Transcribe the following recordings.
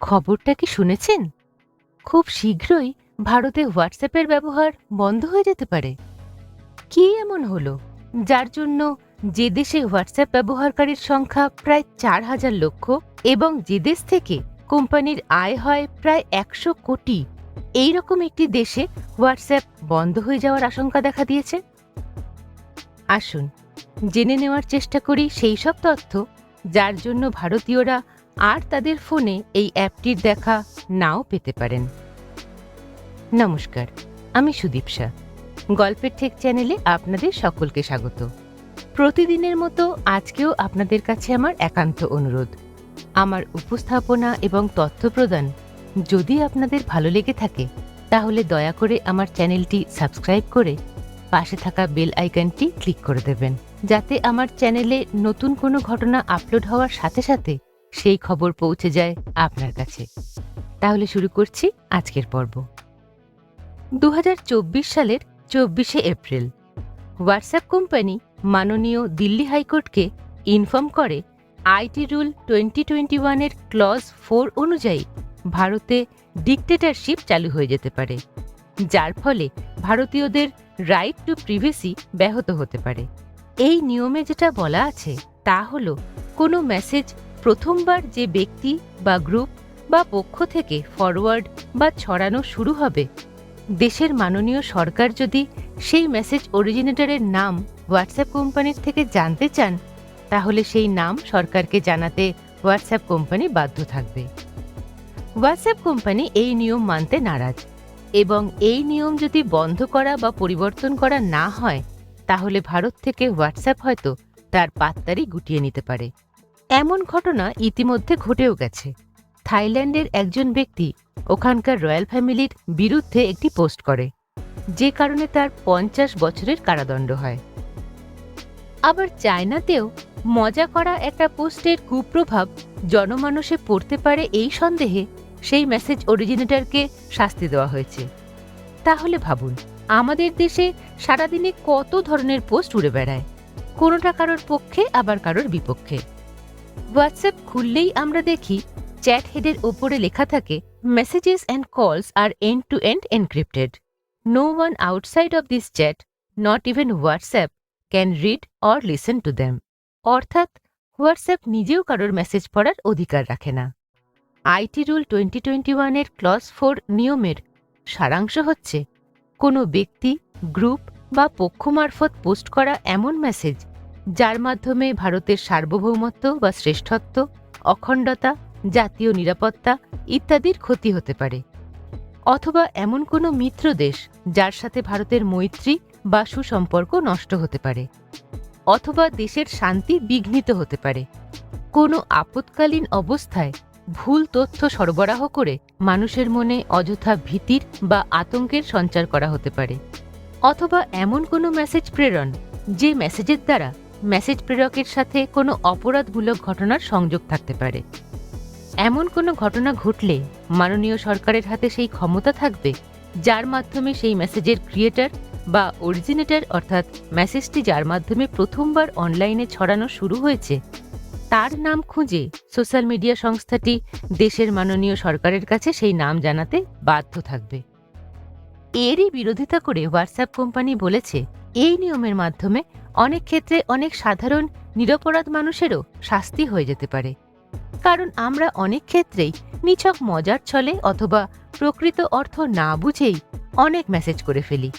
খবরটা কি শুনেছেন? খুব শীঘ্রই ভারতে হোয়াটসঅ্যাপের ব্যবহার বন্ধ হয়ে যেতে পারে। কি এমন হলো? যার জন্য যে দেশে হোয়াটসঅ্যাপ ব্যবহারকারীর সংখ্যা প্রায় চার হাজার লক্ষ এবং যে দেশ থেকে কোম্পানির আয় হয় প্রায় একশো কোটি এই রকম একটি দেশে হোয়াটসঅ্যাপ বন্ধ হয়ে যাওয়ার আশঙ্কা দেখা দিয়েছে? আসুন, জেনে নেওয়ার চেষ্টা করি সেই সব তথ্য, যার জন্য ভারতীয়রা আর তাদের ফোনে এই অ্যাপটির দেখা নাও পেতে পারেন। নমস্কার, আমি সুদীপ শাহ। গল্পের ঠেক চ্যানেলে আপনাদের সকলকে স্বাগত। প্রতিদিনের মতো আজকেও আপনাদের কাছে আমার একান্ত অনুরোধ। আমার উপস্থাপনা এবং তথ্য প্রদান যদি আপনাদের ভালো লেগে থাকে, তাহলে দয়া করে আমার চ্যানেলটি সাবস্ক্রাইব করে পাশে থাকা বেল আইকনটি ক্লিক করে দেবেন। যাতে আমার চ্যানেলে নতুন কোনো ঘটনা আপলোড হওয়ার সাথে সাথে সেই খবর পৌঁছে যায় আপনার কাছে। তাহলে শুরু করছি আজকের পর্ব। দু হাজার চব্বিশ সালের চব্বিশে এপ্রিল, হোয়াটসঅ্যাপ কোম্পানি মাননীয় দিল্লি হাইকোর্টকে ইনফর্ম করে, আইটি রুল টোয়েন্টি টোয়েন্টি ওয়ানের ক্লজ ফোর অনুযায়ী ভারতে ডিকটেটারশিপ চালু হয়ে যেতে পারে, যার ফলে ভারতীয়দের রাইট টু প্রিভেসি ব্যাহত হতে পারে। এই নিয়মে যেটা বলা আছে তা হল, কোনো মেসেজ প্রথমবার যে ব্যক্তি বা গ্রুপ বা পক্ষ থেকে ফরওয়ার্ড বা ছড়ানো শুরু হবে, দেশের মাননীয় সরকার যদি সেই মেসেজ অরিজিনেটরের নাম হোয়াটসঅ্যাপ কোম্পানির থেকে জানতে চান, তাহলে সেই নাম সরকারকে জানাতে হোয়াটসঅ্যাপ কোম্পানি বাধ্য থাকবে। হোয়াটসঅ্যাপ কোম্পানি এই নিয়ম মানতে নারাজ এবং এই নিয়ম যদি বন্ধ করা বা পরিবর্তন করা না হয়, তাহলে ভারত থেকে হোয়াটসঅ্যাপ হয়তো তার পাত্তারি গুটিয়ে নিতে পারে। এমন ঘটনা ইতিমধ্যে ঘটেও গেছে। থাইল্যান্ডের একজন ব্যক্তি ওখানকার রয়্যাল ফ্যামিলির বিরুদ্ধে একটি পোস্ট করে, যে কারণে তার পঞ্চাশ বছরের কারাদণ্ড হয়। আবার চায়নাতেও মজা করা একটা পোস্টের কুপ্রভাব জনমানসে পড়তে পারে এই সন্দেহে সেই মেসেজ অরিজিনেটরকে শাস্তি দেওয়া হয়েছে। তাহলে ভাবুন, আমাদের দেশে সারাদিনে কত ধরনের পোস্ট উড়ে বেড়ায়? কোনোটা কারোর পক্ষে, আবার কারোর বিপক্ষে? হোয়াটসঅ্যাপ খুললেই আমরা দেখি চ্যাট হেডের ওপরে লেখা থাকে messages and calls R end to end encrypted no one outside of this chat not even WhatsApp can read or listen to them অর্থাৎ, হোয়াটসঅ্যাপ নিজেও কারোর মেসেজ পড়ার অধিকার রাখে না। আইটি রুল টোয়েন্টি টোয়েন্টি ওয়ানের ক্লস ফোর নিয়মের সারাংশ হচ্ছে, কোনো ব্যক্তি, গ্রুপ বা পক্ষ মারফত পোস্ট করা এমন মেসেজ যার মাধ্যমে ভারতের সার্বভৌমত্ব বা শ্রেষ্ঠত্ব, অখণ্ডতা, জাতীয় নিরাপত্তা ইত্যাদির ক্ষতি হতে পারে। অথবা এমন কোনো মিত্র দেশ যার সাথে ভারতের মৈত্রী বা সুসম্পর্ক নষ্ট হতে পারে, অথবা দেশের শান্তি বিঘ্নিত হতে পারে। কোনো আপৎকালীন অবস্থায় ভুল তথ্য সরবরাহ করে মানুষের মনে অযথা ভীতির বা আতঙ্কের সঞ্চার করা হতে পারে। অথবা এমন কোনো মেসেজ প্রেরণ যে মেসেজের দ্বারা মেসেজ প্রেরকের সাথে কোনো অপরাধমূলক ঘটনার সংযোগ থাকতে পারে। এমন কোনো ঘটনা ঘটলে মাননীয় সরকারের হাতে সেই ক্ষমতা থাকবে, যার মাধ্যমে সেই মেসেজের ক্রিয়েটার বা অরিজিনেটর অর্থাৎ মেসেজটি যার মাধ্যমে প্রথমবার অনলাইনে ছড়ানো শুরু হয়েছে, তার নাম খুঁজে সোশ্যাল মিডিয়া সংস্থাটি দেশের মাননীয় সরকারের কাছে সেই নাম জানাতে বাধ্য থাকবে। এরই বিরোধিতা করে হোয়াটসঅ্যাপ কোম্পানি বলেছে এই নিয়মের মাধ্যমে অনেক ক্ষেত্রে অনেক সাধারণ নিরপরাধ মানুষেরও শাস্তি হয়ে যেতে পারে। কারণ আমরা অনেক ক্ষেত্রেই নিছক মজার ছলে অথবা প্রকৃত অর্থ না বুঝেই অনেক মেসেজ করে ফেলি।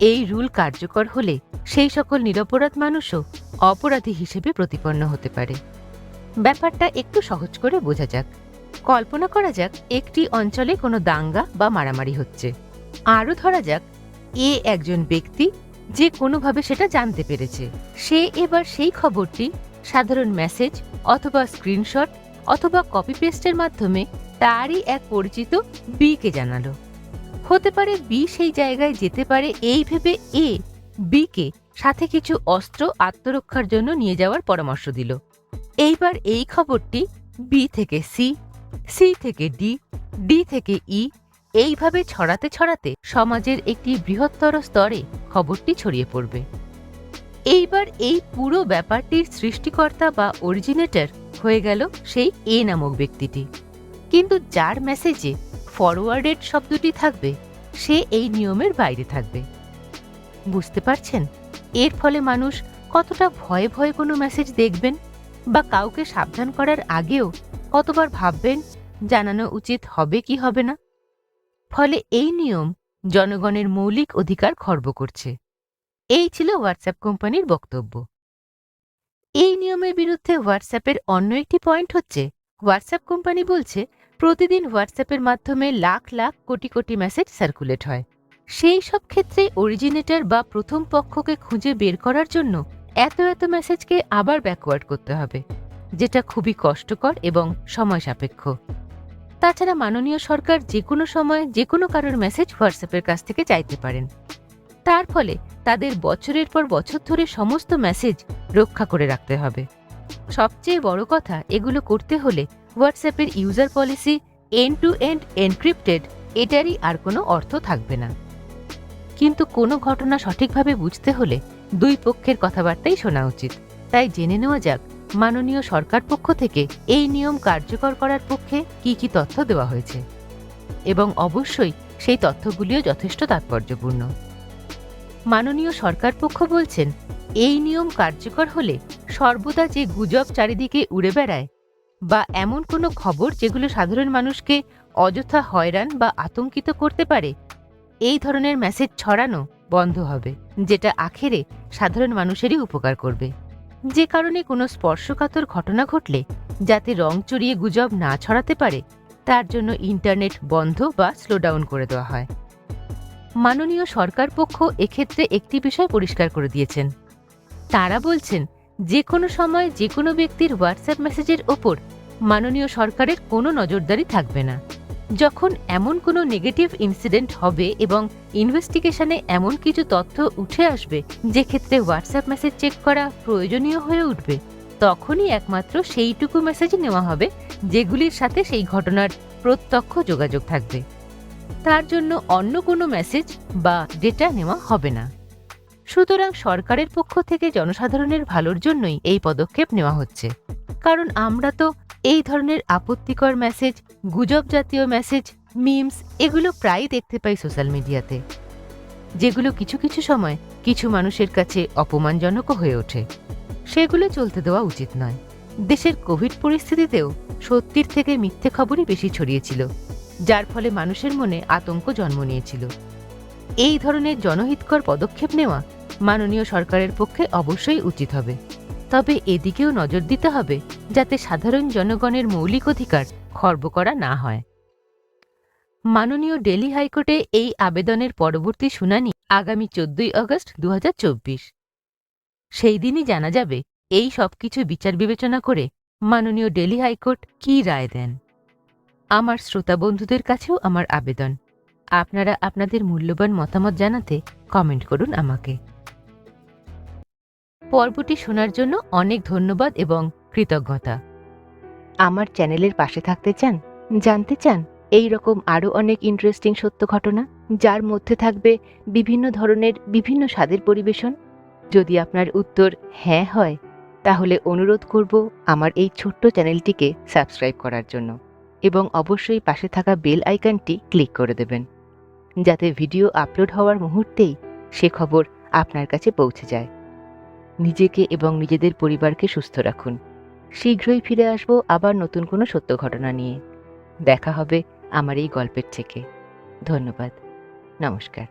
এই রুল কার্যকর হলে সেই সকল নিরপরাধ মানুষও অপরাধী হিসেবে প্রতিপন্ন হতে পারে। ব্যাপারটা একটু সহজ করে বোঝা যাক। কল্পনা করা যাক একটি অঞ্চলে কোনো দাঙ্গা বা মারামারি হচ্ছে। আরও ধরা যাক, এ একজন ব্যক্তি যে কোনোভাবে সেটা জানতে পেরেছে। সে এবার সেই খবরটি, সাধারণ মেসেজ অথবা স্ক্রিনশট অথবা কপি পেস্টের মাধ্যমে তারই এক পরিচিত বিকে জানালো। হতে পারে বি সেই জায়গায় যেতে পারে এই ভেবে এ বিকে সাথে কিছু অস্ত্র আত্মরক্ষার জন্য নিয়ে যাওয়ার পরামর্শ দিল। এইবার এই খবরটি বি থেকে সি সি থেকে ডি ডি থেকে ই এইভাবে ছড়াতে ছড়াতে সমাজের একটি বৃহত্তর স্তরে খবরটি ছড়িয়ে পড়বে। এইবার এই পুরো ব্যাপারটির সৃষ্টিকর্তা বা অরিজিনেটর হয়ে গেল সেই এ নামক ব্যক্তিটি। কিন্তু যার মেসেজে ফরওয়ার্ডেড শব্দটি থাকবে, সে এই নিয়মের বাইরে থাকবে। বুঝতে পারছেন? এর ফলে মানুষ কতটা ভয়ে ভয়ে কোনো মেসেজ দেখবেন বা কাউকে সাবধান করার আগেও কতবার ভাববেন, জানানো উচিত হবে কি হবে না? ফলে এই নিয়ম জনগণের মৌলিক অধিকার খর্ব করছে। এই ছিল হোয়াটসঅ্যাপ কোম্পানির বক্তব্য। এই নিয়মের বিরুদ্ধে হোয়াটসঅ্যাপের অন্য একটি পয়েন্ট হচ্ছে হোয়াটসঅ্যাপ কোম্পানি বলছে, প্রতিদিন হোয়াটসঅ্যাপের মাধ্যমে লাখ লাখ কোটি কোটি মেসেজ সার্কুলেট হয়। সেই সব ক্ষেত্রে অরিজিনেটর বা প্রথম পক্ষকে খুঁজে বের করার জন্য এত এত মেসেজকে আবার ব্যাকওয়ার্ড করতে হবে, যেটা খুবই কষ্টকর এবং সময় সাপেক্ষ। তাছাড়া মাননীয় সরকার যে কোনো সময় যে কোনো কারোর মেসেজ হোয়াটসঅ্যাপের কাছ থেকে চাইতে পারেন। তার ফলে তাদের বছরের পর বছর ধরে সমস্ত মেসেজ রক্ষা করে রাখতে হবে। সবচেয়ে বড় কথা, এগুলো করতে হলে হোয়াটসঅ্যাপের user policy end to end encrypted এটারই আর কোনো অর্থ থাকবে না। কিন্তু কোনো ঘটনা সঠিকভাবে বুঝতে হলে দুই পক্ষের কথাবার্তাই শোনা উচিত। তাই জেনে নেওয়া যাক মাননীয় সরকার পক্ষ থেকে এই নিয়ম কার্যকর করার পক্ষে কি কি তথ্য দেওয়া হয়েছে? এবং অবশ্যই সেই তথ্যগুলিও যথেষ্ট তাৎপর্যপূর্ণ। মাননীয় সরকার পক্ষ বলছেন, এই নিয়ম কার্যকর হলে সর্বদা যে গুজব চারিদিকে উড়ে বেড়ায় বা এমন কোনো খবর যেগুলো সাধারণ মানুষকে অযথা হয়রান বা আতঙ্কিত করতে পারে, এই ধরনের মেসেজ ছড়ানো বন্ধ হবে, যেটা আখেরে সাধারণ মানুষেরই উপকার করবে। যে কারণে কোনো স্পর্শকাতর ঘটনা ঘটলে যাতে রং চড়িয়ে গুজব না ছড়াতে পারে, তার জন্য ইন্টারনেট বন্ধ বা স্লোডাউন করে দেওয়া হয়। মাননীয় সরকার পক্ষ এক্ষেত্রে একটি বিষয় পরিষ্কার করে দিয়েছেন। তারা বলছেন, যে কোনো সময় যে কোনো ব্যক্তির হোয়াটসঅ্যাপ মেসেজের ওপর মাননীয় সরকারের কোনো নজরদারি থাকবে না। যখন এমন কোনো নেগেটিভ ইনসিডেন্ট হবে এবং ইনভেস্টিগেশনে এমন কিছু তথ্য উঠে আসবে যে ক্ষেত্রে হোয়াটসঅ্যাপ মেসেজ চেক করা প্রয়োজনীয় হয়ে উঠবে, তখনই একমাত্র সেইটুকু মেসেজ নেওয়া হবে, যেগুলির সাথে সেই ঘটনার প্রত্যক্ষ যোগাযোগ থাকবে। তার জন্য অন্য কোনো মেসেজ বা ডেটা নেওয়া হবে না। সুতরাং সরকারের পক্ষ থেকে জনসাধারণের ভালোর জন্যই এই পদক্ষেপ নেওয়া হচ্ছে। কারণ আমরা তো এই ধরনের আপত্তিকর মেসেজ গুজব জাতীয় মেসেজ মিমস এগুলো প্রায়ই দেখতে পাই সোশ্যাল মিডিয়াতে যেগুলো কিছু কিছু সময় কিছু মানুষের কাছে অপমানজনকও হয়ে ওঠে। সেগুলো চলতে দেওয়া উচিত নয়। দেশের কোভিড পরিস্থিতিতেও সত্যির থেকে মিথ্যে খবরই বেশি ছড়িয়েছিল যার ফলে মানুষের মনে আতঙ্ক জন্ম নিয়েছিল। এই ধরনের জনহিতকর পদক্ষেপ নেওয়া মাননীয় সরকারের পক্ষে অবশ্যই উচিত হবে। তবে এদিকেও নজর দিতে হবে যাতে সাধারণ জনগণের মৌলিক অধিকার খর্ব করা না হয়। মাননীয় ডেলি হাইকোর্টে এই আবেদনের পরবর্তী শুনানি আগামী চোদ্দই আগস্ট দু হাজার চব্বিশ। সেই দিনই জানা যাবে এই সব কিছু বিচার বিবেচনা করে মাননীয় ডেলি হাইকোর্ট কী রায় দেন। আমার শ্রোতা বন্ধুদের কাছেও আমার আবেদন। আপনারা আপনাদের মূল্যবান মতামত জানাতে কমেন্ট করুন আমাকে। পর্বটি শোনার জন্য অনেক ধন্যবাদ এবং কৃতজ্ঞতা। আমার চ্যানেলের পাশে থাকতে চান, জানতে চান এই রকম আরও অনেক ইন্টারেস্টিং সত্য ঘটনা, যার মধ্যে থাকবে বিভিন্ন ধরনের বিভিন্ন স্বাদের পরিবেশন? যদি আপনার উত্তর হ্যাঁ হয়, তাহলে অনুরোধ করব আমার এই ছোট্ট চ্যানেলটিকে সাবস্ক্রাইব করার জন্য এবং অবশ্যই পাশে থাকা বেল আইকনটি ক্লিক করে দেবেন, যাতে ভিডিও আপলোড হওয়ার মুহূর্তেই সে খবর আপনার কাছে পৌঁছে যায়। নিজেকে এবং নিজেদের পরিবারকে সুস্থ রাখুন। শীঘ্রই ফিরে আসব আবার নতুন কোনো সত্য ঘটনা নিয়ে। দেখা হবে আমার এই গল্পের থেকে। ধন্যবাদ। নমস্কার।